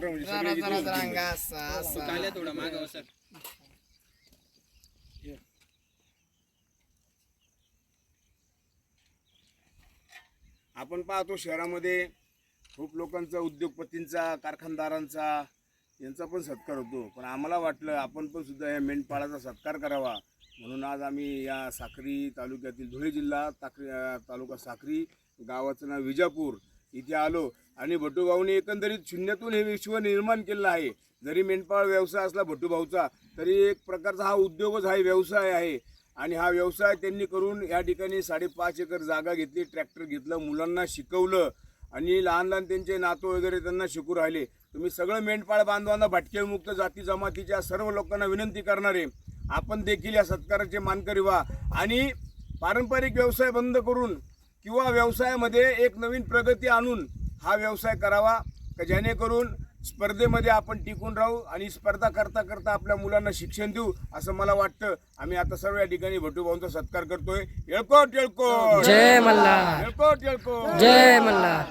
जरा जरा जरा अंगा असा असा काल्या थोडा मागं सर आपण पाहतो शहरामध्ये खूप लोकांचा उद्योगपतींचा कारखानदारांचा यांचा पण सत्कार होतो. पण आम्हाला वाटलं आपण पण सुद्धा या मेंढपाळाचा सत्कार करावा. म्हणून आज आम्ही या साक्री तालुक्यातील धुळे जिल्हा ताकरी तालुका साक्री गावाचं नाव विजापूर इथे आलो आणि भट्टूभाऊने एकंदरीत शून्यातून हे विश्व निर्माण केलं आहे. जरी मेंढपाळ व्यवसाय असला भट्टूभाऊचा तरी एक प्रकारचा हा उद्योगच हा व्यवसाय आहे. आणि हा व्यवसाय त्यांनी करून या ठिकाणी साडेपाच एकर जागा घेतली ट्रॅक्टर घेतलं मुलांना शिकवलं आणि लहान लहान त्यांचे नातू वगैरे त्यांना शिकू राहिले. तुम्ही सगळं मेंढपाळ बांधवांना भटकेमुक्त जाती जमातीच्या सर्व लोकांना विनंती करणारे आपण देखील या सत्काराचे मानकरी व्हा. आणि पारंपरिक व्यवसाय बंद करून किंवा व्यवसायामध्ये एक नवीन प्रगती आणून हा व्यवसाय करावा का जेणेकरून स्पर्धेमध्ये आपण टिकून राहू आणि स्पर्धा करता करता आपल्या मुलांना शिक्षण देऊ असं मला वाटतं. आम्ही आता सर्व या ठिकाणी भटूभाऊंचा सत्कार करतोय. येळकोट येळकोट! जय मल्हार. येळकोट येळकोट! जय मल्हार.